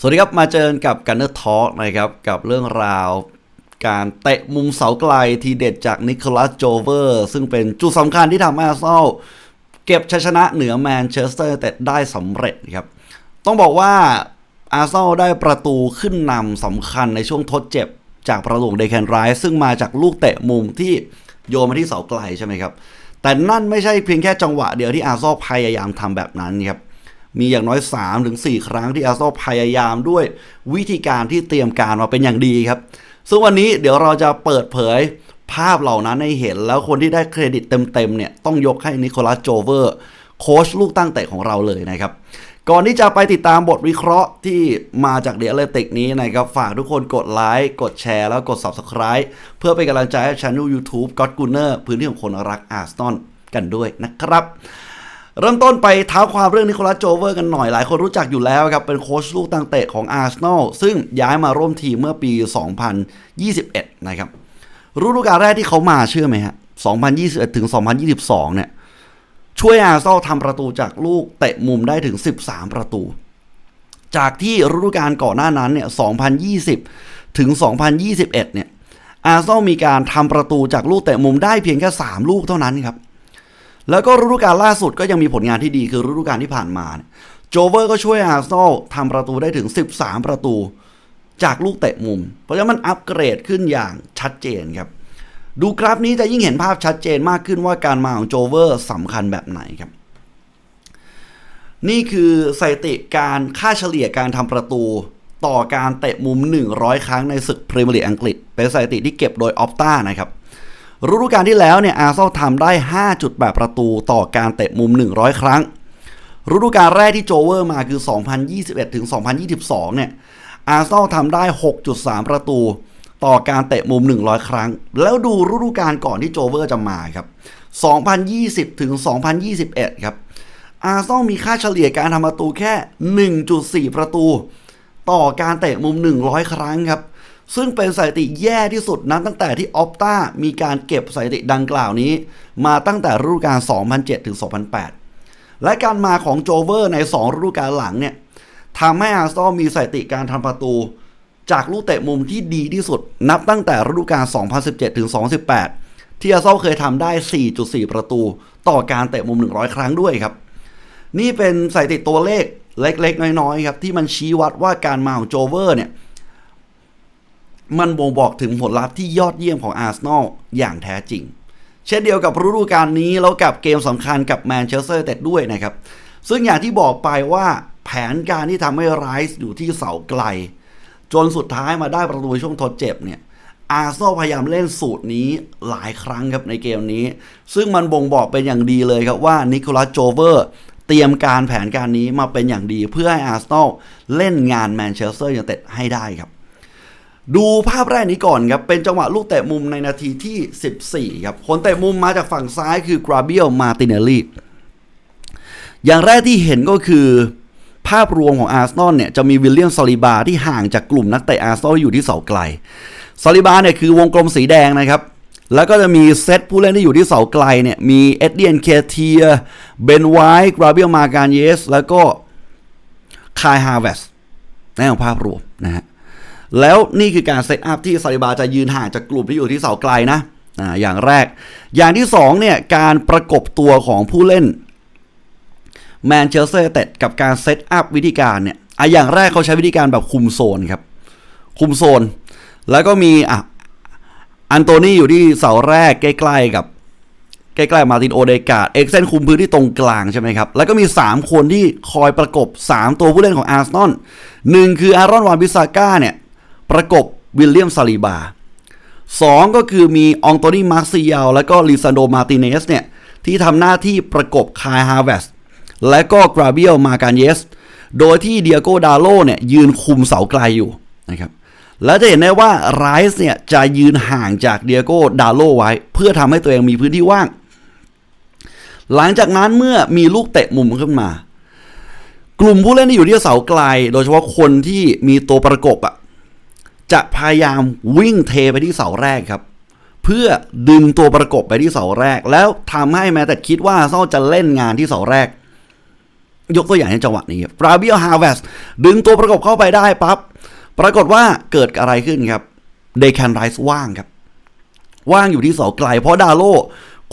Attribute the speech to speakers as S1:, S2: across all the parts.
S1: สวัสดีครับ มาเจอกับกันเนอร์ทอ l k นะครับ กับเรื่องราวการเตะมุมเสาไกลทีเด็ดจากนิโคลัสโจเวอร์ ซึ่งเป็นจุดสำคัญที่ทำให้อาร์เซนอลเก็บชัยชนะเหนือแมนเชสเตอร์แต่ได้สำเร็จครับ ต้องบอกว่าอาร์เซนอลได้ประตูขึ้นนำสำคัญในช่วงทดเจ็บจากประตูของเดแคนไรส์ซึ่งมาจากลูกเตะมุมที่โยนมาที่เสาไกลใช่ไหมครับ แต่นั่นไม่ใช่เพียงแค่จังหวะเดียวที่อาร์เซนอลพยายามทำแบบนั้นครับ มีอย่างน้อย 3-4ถึงครั้งที่อาร์เซนอลพยายามด้วยวิธีการที่เตรียมการมาเป็นอย่างดีครับ ซึ่งวันนี้เดี๋ยวเราจะเปิดเผยภาพเหล่านั้นให้เห็นแล้วคนที่ได้เครดิตเต็มๆเนี่ยต้องยกให้นิโคลัสโจเวอร์โค้ชลูกตั้งเตะของเราเลยนะครับ ก่อนที่จะไปติดตามบทวิเคราะห์ที่มาจากเดียเลติกนี้นะครับ ฝากทุกคนกดไลค์กดแชร์แล้วกด Subscribe เพื่อเป็นกำลังใจให้ช่อง YouTube God g u n n e r พื้นที่ของคนรักอาร์เซนอลกันด้วยนะครับ เริ่มต้นไปเท้าความเรื่องนิโคลัสโจเวอร์กันหน่อยหลายคนรู้จักอยู่แล้วครับ เป็นโค้ชลูกตั้งเตะของอาร์เซนอลซึ่งย้ายมาร่วมทีมเมื่อปี 2021 นะครับฤดูกาลแรกที่เขามาเชื่อไหมฮะ 2021 ถึง 2022 เนี่ย ช่วยอาร์เซนอลทำประตูจากลูกเตะมุมได้ถึง 13 ประตู จากที่ฤดูกาลก่อนหน้านั้นเนี่ย 2020 ถึง 2021 เนี่ยอาร์เซนอลมีการทำประตูจากลูกเตะมุมได้เพียงแค่ 3 ลูกเท่านั้นครับ แล้วก็ฤดูกาลล่าสุดก็ยังมีผลงานที่ดีคือฤดูกาลที่ผ่านมา โจเวอร์ก็ช่วยอาร์เซนอลทำประตูได้ถึง 13 ประตู จากลูกเตะมุม เพราะฉะนั้นมันอัปเกรดขึ้นอย่างชัดเจนครับ ดูกราฟนี้จะยิ่งเห็นภาพชัดเจนมากขึ้นว่าการมาของโจเวอร์สำคัญแบบไหนครับ นี่คือสถิติการค่าเฉลี่ยการทำประตูต่อการเตะมุม 100 ครั้งในศึกพรีเมียร์ลีกอังกฤษ เป็นสถิติที่เก็บโดยออฟต้านะครับ ฤดูกาลที่แล้วเนี่ยอาร์เซนอลทำได้ 5.8 ประตูต่อการเตะมุม 100 ครั้ง ฤดูกาลแรกที่โจเวอร์มาคือ 2021ถึง2022 เนี่ยอาร์เซนอลทำได้ 6.3 ประตูต่อการเตะมุม 100 ครั้ง แล้วดูฤดูกาลก่อนที่โจเวอร์จะมาครับ 2020ถึง2021 ครับ อาร์เซนอลมีค่าเฉลี่ยการทำประตูแค่ 1.4 ประตู ต่อการเตะมุม 100 ครั้งครับ ซึ่งเป็นสถิติแย่ที่สุดนั้นตั้งแต่ที่ออฟตามีการเก็บสถิติดังกล่าวนี้ มาตั้งแต่ฤดูกาล 2007 ถึง 2008 และการมาของโจเวอร์ใน 2 ฤดูกาลหลังเนี่ยทำให้อาร์ซอลมีสถิติการทำประตู จากลูกเตะมุมที่ดีที่สุด นับตั้งแต่ฤดูกาล 2017 ถึง 2018 ที่อาร์ซอลเคยทำได้ 4.4 ประตู ต่อการเตะมุม 100 ครั้งด้วยครับ นี่เป็นสถิติตัวเลขเล็กๆ น้อยๆ ครับที่มันชี้วัดว่าการมาของโจเวอร์เนี่ย มันบ่งบอกถึงผลลัพธ์ที่ยอดเยี่ยมของอาร์เซนอลอย่างแท้จริง เช่นเดียวกับฤดูกาลนี้แล้วกับเกมสำคัญกับแมนเชสเตอร์เต็ดด้วยนะครับ ซึ่งอย่างที่บอกไปว่าแผนการที่ทำให้ไรส์อยู่ที่เสาไกล จนสุดท้ายมาได้ประตูช่วงทดเจ็บเนี่ยอาร์เซนอลพยายามเล่นสูตรนี้หลายครั้งครับในเกมนี้ ซึ่งมันบ่งบอกเป็นอย่างดีเลยครับว่านิโคลัสโจเวอร์เตรียมการแผนการนี้มาเป็นอย่างดีเพื่อให้อาร์เซนอลเล่นงานแมนเชสเตอร์ยูไนเต็ดให้ได้ครับ ดูภาพแรกนี้ก่อนครับ เป็นจังหวะลูกเตะมุมในนาทีที่ 14 ครับ คนเตะมุมมาจากฝั่งซ้ายคือกราเบียลมาติเนลลี่ อย่างแรกที่เห็นก็คือ ภาพรวมของอาร์เซนอลเนี่ย จะมีวิลเลียมซอลิบาที่ห่างจากกลุ่มนักเตะอาร์เซนอลอยู่ที่เสาไกลซอลิบาเนี่ยคือวงกลมสีแดงนะครับ แล้วก็จะมีเซตผู้เล่นที่อยู่ที่เสาไกลเนี่ย มีเอ็ดเดียนเคเทีย เบนไวท์กราเบียลมาการเยส แล้วก็คายฮาร์เวสในของภาพรวมนะฮะ แล้วนี่คือการเซตอัพที่ซาลิบาจะยืนห่างจากกลุ่มที่อยู่ที่เสาไกลนะอ่าอย่างแรก อย่างที่สองเนี่ยการประกบตัวของผู้เล่นแมนเชสเตอร์เต็ดกับการเซตอัพวิธีการเนี่ยอะอย่างแรกเขาใช้วิธีการแบบคุมโซนครับ คุมโซน แล้วก็มีอะอันโตนี่อยู่ที่เสาแรกใกล้ๆกับใกล้ๆมาตินโอเดกาเอ็กเซนคุมพื้นที่ตรงกลางใช่ไหมครับ แล้วก็มี 3 คนที่คอยประกบ 3 ตัวผู้เล่นของอาร์เซนอลหนึ่งคืออารอนวานบิซาก้าเนี่ย ประกบวิลเลียมซาลีบาสองก็คือมีองโตนี่มาร์ซิยาลแล้วก็ลิซานโดมาติเนสเนี่ย ที่ทำหน้าที่ประกบคายฮาเวสและก็กราเบียลมาการเยส โดยที่เดียโกดาโลเนี่ยยืนคุมเสาไกลอยู่นะครับแล้วจะเห็นได้ว่าไรส์เนี่ยจะยืนห่างจากเดียโกดาโลไว้ เพื่อทำให้ตัวเองมีพื้นที่ว่าง หลังจากนั้นเมื่อมีลูกเตะมุมขึ้นมา กลุ่มผู้เล่นที่อยู่ที่เสาไกล โดยเฉพาะคนที่มีตัวประกบอะ จะพยายามวิ่งเทไปที่เสาแรกครับ เพื่อดึงตัวประกบไปที่เสาแรก แล้วทำให้แม้แต่คิดว่าเซาจะเล่นงานที่เสาแรก ยกตัวอย่างในจังหวะนี้ฟราเบียฮาเวสดึงตัวประกบเข้าไปได้ปั๊บปรากฏว่าเกิดอะไรขึ้นครับเดคันไรส์ว่างครับ ว่างอยู่ที่เสาไกล เพราะดาโล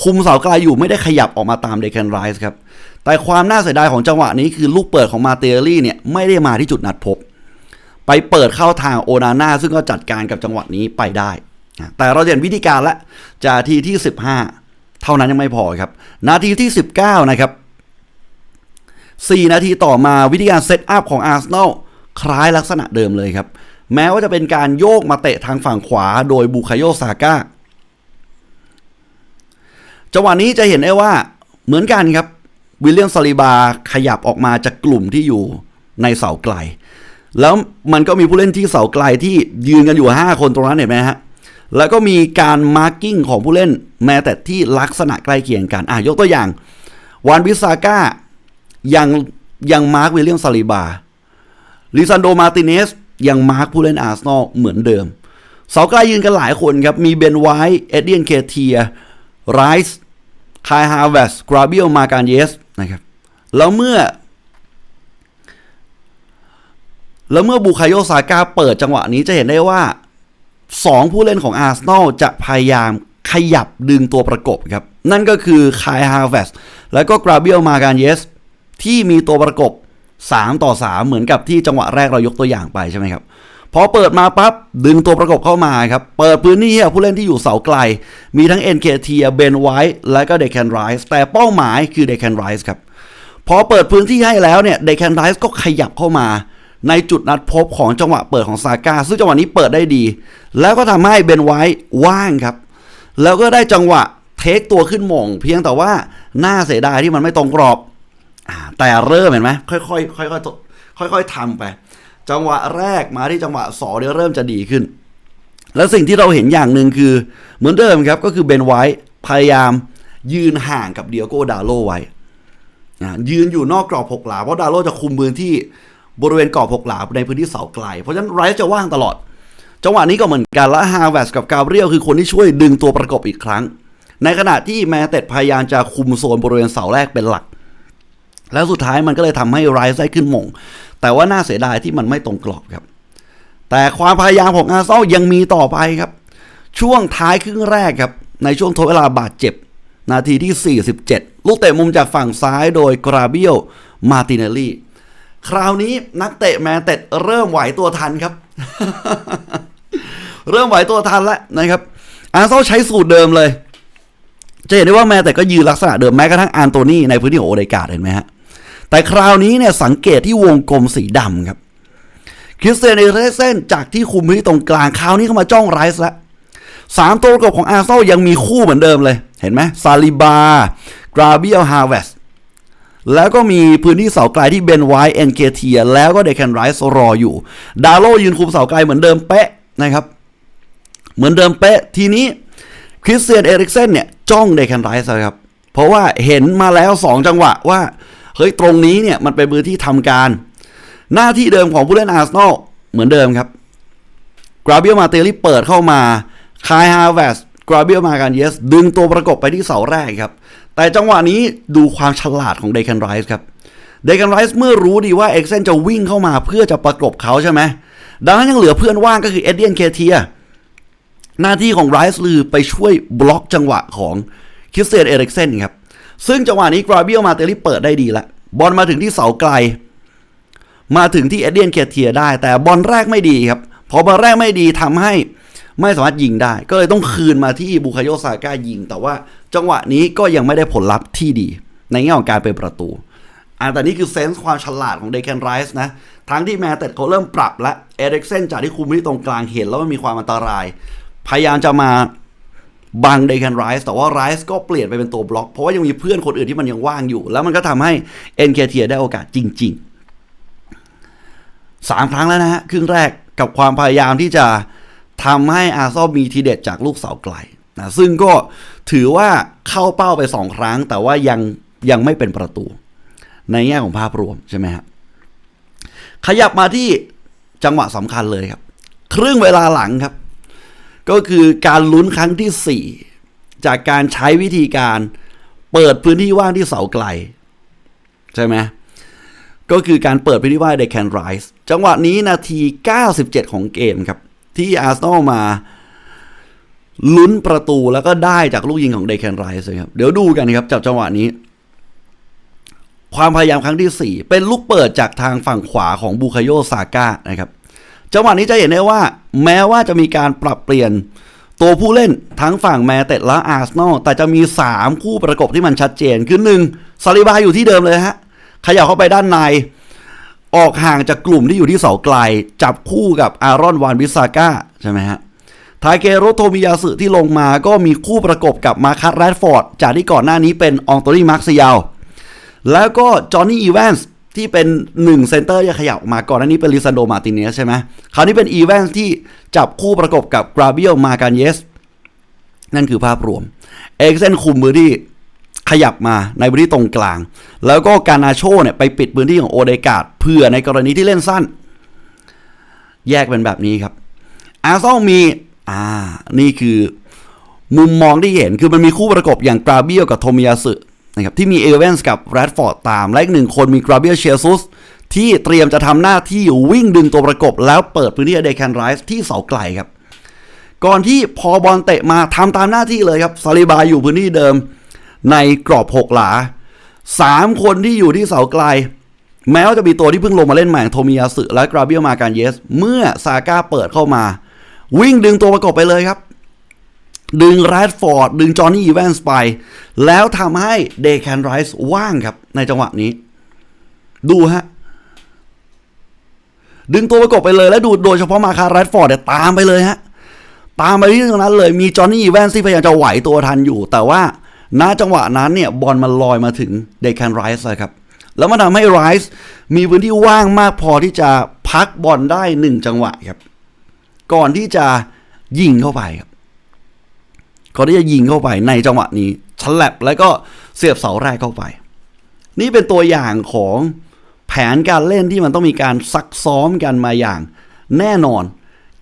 S1: คุมเสาไกลอยู่ไม่ได้ขยับออกมาตามเดคันไรส์ครับแต่ความน่าเสียดายของจังหวะนี้คือลูกเปิดของมาเตอรี่เนี่ยไม่ได้มาที่จุดนัดพบ ไปเปิดเข้าทางโอนาน่าซึ่งก็จัดการกับจังหวะนี้ไปได้ แต่เราเห็นวิธีการละจากนาทีที่ 15 เท่านั้นยังไม่พอครับ นาทีที่ 19 นะครับ 4 นาทีต่อมาวิธีการเซตอัพของอาร์เซนอลคล้ายลักษณะเดิมเลยครับ แม้ว่าจะเป็นการโยกมาเตะทางฝั่งขวาโดยบุคาโยซาก้าจังหวะนี้จะเห็นได้ว่าเหมือนกันครับ วิลเลียมซาลิบาขยับออกมาจากกลุ่มที่อยู่ในเสาไกล แล้วมันก็มีผู้เล่นที่เสาไกลที่ยืนกันอยู่ 5 คนตรงนั้นเห็นไหมฮะ แล้วก็มีการมาร์กิ้งของผู้เล่นแม้แต่ที่ลักษณะใกล้เคียงกัน อะยกตัวอย่างวานบิซาก้ายังยังมาร์กวิลเลียมซาลิบาลิซันโดมาติเนสยังมาร์กผู้เล่นอาร์เซนอลเหมือนเดิม เสาไกลยืนกันหลายคนครับ มีเบนไวท์เอ็ดเดียนเคเทียไรส์คายฮาร์เวสกราเบียลมาการเยสนะครับ แล้วเมื่อ แล้วเมื่อบูคายโยซาก้าเปิดจังหวะนี้จะเห็นได้ว่าสองผู้เล่นของอาร์เซนอลจะพยายามขยับดึงตัวประกบครับ นั่นก็คือคายฮาร์เวสแล้วก็กราเบียลมาการเยสที่มีตัวประกบ 3 ต่อ 3 เหมือนกับที่จังหวะแรกเรายกตัวอย่างไปใช่ไหมครับพอเปิดมาปั๊บดึงตัวประกบเข้ามาครับ เปิดพื้นที่ให้ผู้เล่นที่อยู่เสาไกล มีทั้งเอ็นเคทีเบนไวท์และก็เดคแคนไรส์แต่เป้าหมายคือเดคแคนไรส์ครับ พอเปิดพื้นที่ให้แล้วเนี่ยเดคแคนไรส์ก็ขยับเข้ามา ในจุดนัดพบของจังหวะเปิดของซาก้าซึ่งจังหวะนี้เปิดได้ดี แล้วก็ทำให้เบนไวท์ว่างครับ แล้วก็ได้จังหวะเทคตัวขึ้นหมง เพียงแต่ว่าหน่าเสียดายที่มันไม่ตรงกรอบอแต่เริ่มเห็นไหมค่อยๆค่อยๆค่อยๆทำไป จังหวะแรกมาที่จังหวะสองเนี่ยเริ่มจะดีขึ้น แล้วสิ่งที่เราเห็นอย่างหนึ่งคือ เหมือนเดิมครับก็คือเบนไวท์พยายามยืนห่างกับเดียโก้ดาโลไว้ยืนอยู่นอกกรอบหกหลาเพราะดาโลจะคุมพื้นที่ บริเวณกรอบหกหลาในพื้นที่เสาไกล เพราะฉะนั้นไรส์จะว่างตลอด จังหวะนี้ก็เหมือนกันและฮาเวสกับกาเบรียลคือคนที่ช่วยดึงตัวประกบอีกครั้ง ในขณะที่แมนเต็ดพยายามจะคุมโซนบริเวณเสาแรกเป็นหลัก แล้วสุดท้ายมันก็เลยทำให้ไรส์ได้ขึ้นมง แต่ว่าน่าเสียดายที่มันไม่ตรงกรอบครับ แต่ความพยายามของอาร์เซนอลยังมีต่อไปครับ ช่วงท้ายครึ่งแรกครับในช่วงทดเวลาบาดเจ็บนาทีที่ 47 ลูกเตะมุมจากฝั่งซ้ายโดยกราเบียลมาติเนลลี่ คราวนี้นักเตะแมนเต็ดเริ่มไหวตัวทันครับ เริ่มไหวตัวทันแล้วนะครับ อาร์เซนอลใช้สูตรเดิมเลย จะเห็นได้ว่าแมนเต็ดก็ยืนลักษณะเดิมแม้กระทั่งอันโตนี่ในพื้นที่ของโอเดกาดเห็นไหมฮะ แต่คราวนี้เนี่ยสังเกตที่วงกลมสีดำครับ คริสเตียนเอเรเซนจากที่คุมพื้นที่ตรงกลางคราวนี้เข้ามาจ้องไรส์แล้วสามตัวประกบของอาร์เซนอลยังมีคู่เหมือนเดิมเลย เห็นไหมซาลิบากราเบียลฮาเวส แล้วก็มีพื้นที่เสาไกลที่เบนไวท์เอ็นเกเทียแล้วก็เดคันไรส์รออยู่ ดาโลยืนคุมเสาไกลเหมือนเดิมเป๊ะนะครับ เหมือนเดิมเป๊ะทีนี้คริสเตียนเอริกเซนเนี่ยจ้องเดคันไรส์ครับ เพราะว่าเห็นมาแล้ว 2 จังหวะว่า เฮ้ยตรงนี้เนี่ยมันเป็นพื้นที่ทำการ หน้าที่เดิมของผู้เล่นอาร์เซนอลเหมือนเดิมครับกราเบียมาเตลลี่เปิดเข้ามาคายฮาเวสกราเบียมาการเยส ดึงตัวประกบไปที่เสาแรกครับ แต่จังหวะนี้ดูความฉลาดของเดคันไรส์ครับเดคันไรส์เมื่อรู้ดีว่าเอ็กเซนจะวิ่งเข้ามาเพื่อจะประกบเขาใช่ไหมดังนั้นยังเหลือเพื่อนว่างก็คือเอ็ดเดียนเคเทียหน้าที่ของไรส์ลือไปช่วยบล็อกจังหวะของคริสเตียนเอริกเซนครับซึ่งจังหวะนี้กราเบียลมาเตลี่เปิดได้ดีละบอลมาถึงที่เสาไกล มาถึงที่เอ็ดเดียนเคเทียได้ แต่บอลแรกไม่ดีครับพอบอลแรกไม่ดีทำให้ไม่สามารถยิงได้ ก็เลยต้องคืนมาที่บุคาโยซาก้ายิง แต่ว่า จังหวะนี้ก็ยังไม่ได้ผลลัพธ์ที่ดี ในแง่ของการเป็นประตูอ่าแต่นี่คือเซนส์ความฉลาดของเดคันไรส์นะ ทั้งที่แมนเต็ดเขาเริ่มปรับและเอริกเซนจากที่คุมที่ตรงกลางเห็นแล้วมันมีความอันตราย พยายามจะมาบังเดคันไรส์แต่ว่าไรส์ก็เปลี่ยนไปเป็นตัวบล็อก เพราะว่ายังมีเพื่อนคนอื่นที่มันยังว่างอยู่ แล้วมันก็ทำให้เอ็นเคเทียได้โอกาสจริงๆสามครั้งแล้วนะฮะ ครึ่งแรกกับความพยายามที่จะทำให้อาร์ซอลมีทีเด็ดจากลูกเสาไกล นะซึ่งก็ถือว่าเข้าเป้าไปสองครั้ง แต่ว่ายังยังไม่เป็นประตู ในแง่ของภาพรวมใช่ไหมฮะขยับมาที่จังหวะสำคัญเลยครับ ครึ่งเวลาหลังครับ ก็คือการลุ้นครั้งที่ 4 จากการใช้วิธีการเปิดพื้นที่ว่างที่เสาไกล ใช่ไหมก็คือการเปิดไปที่ว่า they can rise จังหวะนี้นาที 97 ของเกมครับ ที่อาร์เซนอลมา ลุ้นประตูแล้วก็ได้จากลูกยิงของ they can rise เลยครับ เดี๋ยวดูกันครับจากจังหวะนี้ ความพยายามครั้งที่ 4 เป็นลูกเปิดจากทางฝั่งขวาของบูคาโยซาก้านะครับ จังหวะนี้จะเห็นได้ว่า แม้ว่าจะมีการปรับเปลี่ยนตัวผู้เล่นทั้งฝั่งแมเต็ดและอาร์เซนอลแต่จะมี 3 คู่ประกบที่มันชัดเจน คือหนึ่งซาลิบาอยู่ที่เดิมเลยฮะขยับเข้าไปด้านใน ออกห่างจากกลุ่มที่อยู่ที่เสาไกล จับคู่กับอารอนวานวิสาก้าใช่ไหมฮะ ทาเกโรโทมิยาสึที่ลงมาก็มีคู่ประกบกับมาคัสแรดฟอร์ดจากที่ก่อนหน้านี้เป็นองโตนี่มาร์คซิยาลแล้วก็จอห์นนี่อีแวนส์ที่เป็นหนึ่งเซนเตอร์จะขยับออกมาก่อนหน้านี้เป็นลิซันโดมาติเนสใช่ไหมคราวนี้เป็นอีแวนส์ที่จับคู่ประกบกับกราเบียลมาการเยสนั่นคือภาพรวม เอกเซนคุมมือที่ขยับมาในพื้นที่ตรงกลาง แล้วก็การนาโชเนี่ยไปปิดพื้นที่ของโอเดกาดเพื่อในกรณีที่เล่นสั้น แยกเป็นแบบนี้ครับ อาร์ซอลมี อ่า นี่คือมุมมองที่เห็นคือมันมีคู่ประกบอย่างกราเบียลกับโทมิยาสึนะครับที่มีเอเวนส์กับแรดฟอร์ดตาม และอีกหนึ่งคนมีกราเบียลเชียซุสที่เตรียมจะทำหน้าที่วิ่งดึงตัวประกบ แล้วเปิดพื้นที่เดคันไรส์ที่เสาไกลครับ ก่อนที่พอบอลเตะมาทำตามหน้าที่เลยครับซาลิบาอยู่พื้นที่เดิม ในกรอบหกหลาสามคนที่อยู่ที่เสาไกล แม้ว่าจะมีตัวที่เพิ่งลงมาเล่นใหม่โทมิยาสึและกราเบียลมาการเยส เมื่อซาก้าเปิดเข้ามา วิ่งดึงตัวประกบไปเลยครับ ดึงแรดฟอร์ดดึงจอห์นนี่อีแวนส์ไป แล้วทำให้เดค a นไรส์ว่างครับ ในจังหวะนี้ ดูฮะ ดึงตัวประกบไปเลยแล้วดูโดยเฉพาะมาคาแรดฟอร์ดเนี่ยตามไปเลยฮะ ตามไปที่ตรงนั้นเลยมีจอห์นนี่อีแวนส์ที่พยายามจะไหวตัวทันอยู่ แต่ว่าณจังหวะนั้นเนี่ยบอลมันลอยมาถึงเดค a นไรส์เลยครับแล้วมันทำให้ไรส์มีพื้นที่ว่างมากพอที่จะพักบอลได้หนึ่งจังหวะครับ ก่อนที่จะยิงเข้าไปครับก่อนที่จะยิงเข้าไปในจังหวะนี้ฉลับแล้วก็เสียบเสาแรกเข้าไป นี่เป็นตัวอย่างของแผนการเล่นที่มันต้องมีการซักซ้อมกันมาอย่างแน่นอน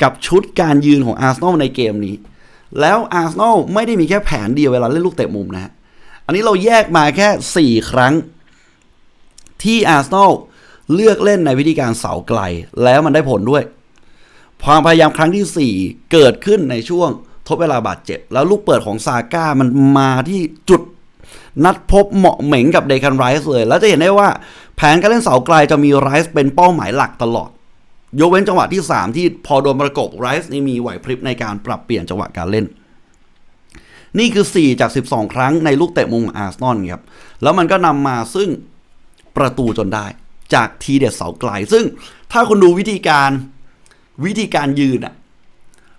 S1: กับชุดการยืนของอาร์เซนอลในเกมนี้ แล้วอาร์เซนอลไม่ได้มีแค่แผนเดียวเวลาเล่นลูกเตะมุมนะฮะอันนี้เราแยกมาแค่ 4 ครั้ง ที่อาร์เซนอลเลือกเล่นในวิธีการเสาไกล แล้วมันได้ผลด้วย ความพยายามครั้งที่ 4 เกิดขึ้นในช่วงทดเวลาบาดเจ็บ แล้วลูกเปิดของซาก้ามันมาที่จุดนัดพบเหมาะเหม็งกับเดคันไรส์เลย แล้วจะเห็นได้ว่าแผนการเล่นเสาไกลจะมีไรส์เป็นเป้าหมายหลักตลอด ยกเว้นจังหวะที่ 3 ที่พอโดนประกบไรส์นี่มีไหวพริบในการปรับเปลี่ยนจังหวะการเล่น นี่คือ 4 จาก 12 ครั้งในลูกเตะมุมอาร์เซนอลครับ แล้วมันก็นำมาซึ่งประตูจนได้จากทีเด็ดเสาไกล ซึ่งถ้าคุณดูวิธีการ วิธีการยืนอะ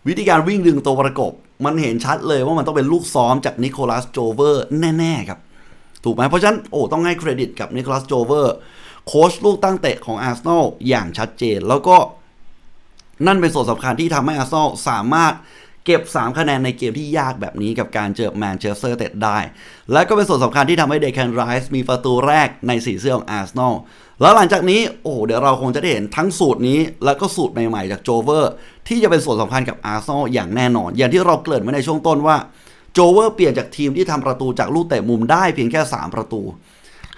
S1: วิธีการวิ่งดึงตัวประกบ มันเห็นชัดเลยว่ามันต้องเป็นลูกซ้อมจากนิโคลัสโจเวอร์แน่ ๆ ครับ ถูกไหมเพราะฉะนั้นโอ้ต้องให้เครดิตกับนิโคลัสโจเวอร์โค้ชลูกตั้งเตะของอาร์เซนอลอย่างชัดเจน แล้วก็นั่นเป็นส่วนสำคัญที่ทำให้อาร์เซนอลสามารถเก็บ 3 คะแนนในเกมที่ยากแบบนี้กับการเจอแมนเชสเตอร์เต็ดได้ และก็เป็นส่วนสำคัญที่ทำให้เดคันไรส์มีประตูแรกในสีเสื้อของอาร์เซนอล แล้วหลังจากนี้โอ้เดี๋ยวเราคงจะได้เห็นทั้งสูตรนี้ แล้วก็สูตรใหม่ๆจากโจเวอร์ ที่จะเป็นส่วนสำคัญกับอาร์เซนอลอย่างแน่นอน อย่างที่เราเกริ่นไว้ในช่วงต้นว่าโจเวอร์เปลี่ยนจากทีมที่ทำประตูจากลูกเตะมุมได้เพียงแค่ 3 ประตู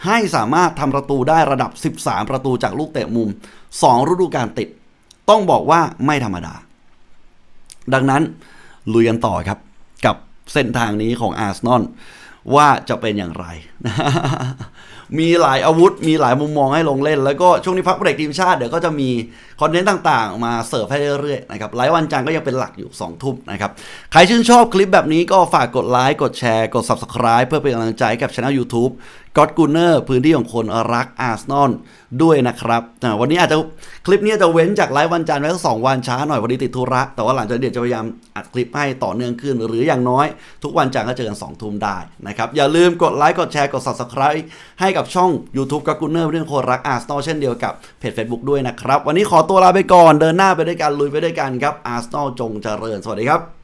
S1: ให้สามารถทำประตูได้ระดับ 13 ประตูจากลูกเตะมุม 2 ฤดูกาลติด ต้องบอกว่าไม่ธรรมดา ดังนั้นลุยกันต่อครับกับเส้นทางนี้ของอาร์เซนอลว่าจะเป็นอย่างไร มีหลายอาวุธ มีหลายมุมมองให้ลงเล่น แล้วก็ช่วงนี้พักเบรกทีมชาติเดี๋ยวก็จะมีคอนเทนต์ต่างๆ มาเสิร์ฟให้เรื่อยๆนะครับไลฟ์วันจันทร์ก็ยังเป็นหลักอยู่2ทุ่มนะครับ ใครชื่นชอบคลิปแบบนี้ก็ฝากกดไลค์กดแชร์กด Subscribe เพื่อเป็นกำลังใจให้กับช่อง YouTube ก็อดกูเนอร์พื้นที่ของคนรักอาร์เซนอลด้วยนะครับวันนี้อาจจะคลิปนี้จะเว้นจากไลฟ์วันจันทร์ไว้สักสองวันช้าหน่อยวันนี้ติดธุระแต่ว่าหลังจากเดี๋ยวจะพยายามอัดคลิปให้ต่อเนื่องขึ้น หรืออย่างน้อย ทุกวันจันทร์ก็เจอกัน2ทุ่มได้นะครับอย่าลืมกดไลค์กดแชร์กด Subscribe ให้กับช่อง YouTube ก็อดกูเนอร์เรื่องคนรักอาร์เซนอลเช่นเดียวกับเพจ Facebook ด้วยนะครับวันนี้ขอตัวลาไปก่อนเดินหน้าไปด้วยกันลุยไปด้วยกันครับอาร์เซนอลจงเจริญสวัสดีครับ